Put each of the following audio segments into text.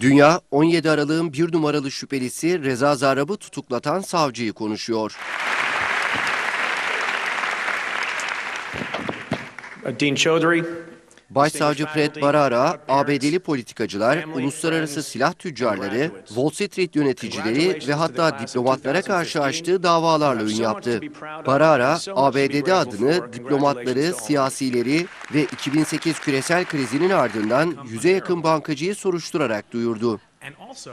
Dünya 17 Aralık'ın bir numaralı şüphelisi Reza Zarrab'ı tutuklatan savcıyı konuşuyor. Dean Chaudhry, Başsavcı Fred Barara, ABD'li politikacılar, uluslararası silah tüccarları, Wall Street yöneticileri ve hatta diplomatlara karşı açtığı davalarla ün yaptı. Barara, ABD'de adını diplomatları, siyasileri ve 2008 küresel krizinin ardından yüze yakın bankacıyı soruşturarak duyurdu.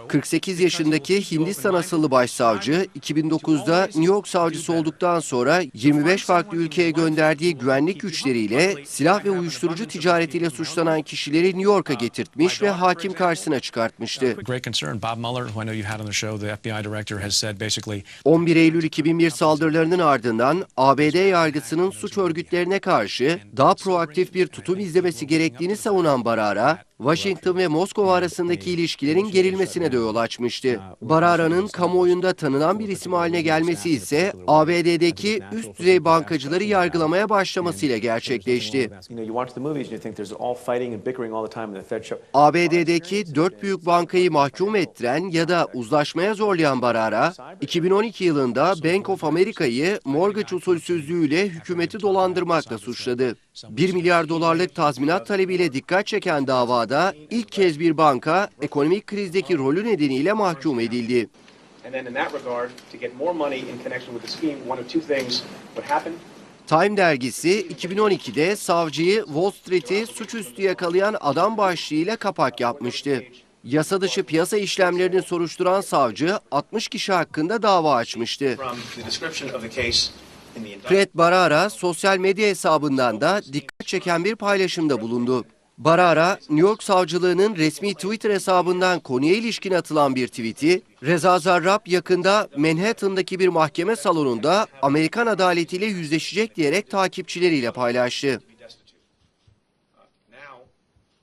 48 yaşındaki Hindistan asıllı başsavcı 2009'da New York savcısı olduktan sonra 25 farklı ülkeye gönderdiği güvenlik güçleriyle silah ve uyuşturucu ticaretiyle suçlanan kişileri New York'a getirtmiş ve hakim karşısına çıkartmıştı. great concern. Bob Mueller, who I know you had on the show, the FBI director, has said basically 11 Eylül 2001 saldırılarının ardından ABD yargısının suç örgütlerine karşı daha proaktif bir tutum izlemesi gerektiğini savunan Barara, Washington ve Moskova arasındaki ilişkilerin gerilmesine de yol açmıştı. Barara'nın kamuoyunda tanınan bir isim haline gelmesi ise ABD'deki üst düzey bankacıları yargılamaya başlamasıyla gerçekleşti. ABD'deki dört büyük bankayı mahkum ettiren ya da uzlaşmaya zorlayan Barara, 2012 yılında Bank of America'yı mortgage usulsüzlüğüyle hükümeti dolandırmakla suçladı. 1 milyar dolarlık tazminat talebiyle dikkat çeken davada ilk kez bir banka ekonomik krizdeki rolü nedeniyle mahkum edildi. Time dergisi 2012'de savcıyı Wall Street'i suçüstü yakalayan adam başlığıyla kapak yapmıştı. Yasa dışı piyasa işlemlerini soruşturan savcı 60 kişi hakkında dava açmıştı. Fred Barara sosyal medya hesabından da dikkat çeken bir paylaşımda bulundu. Barara, New York Savcılığı'nın resmi Twitter hesabından konuya ilişkin atılan bir tweet'i, Reza Zarrab yakında Manhattan'daki bir mahkeme salonunda Amerikan adaletiyle yüzleşecek diyerek takipçileriyle paylaştı.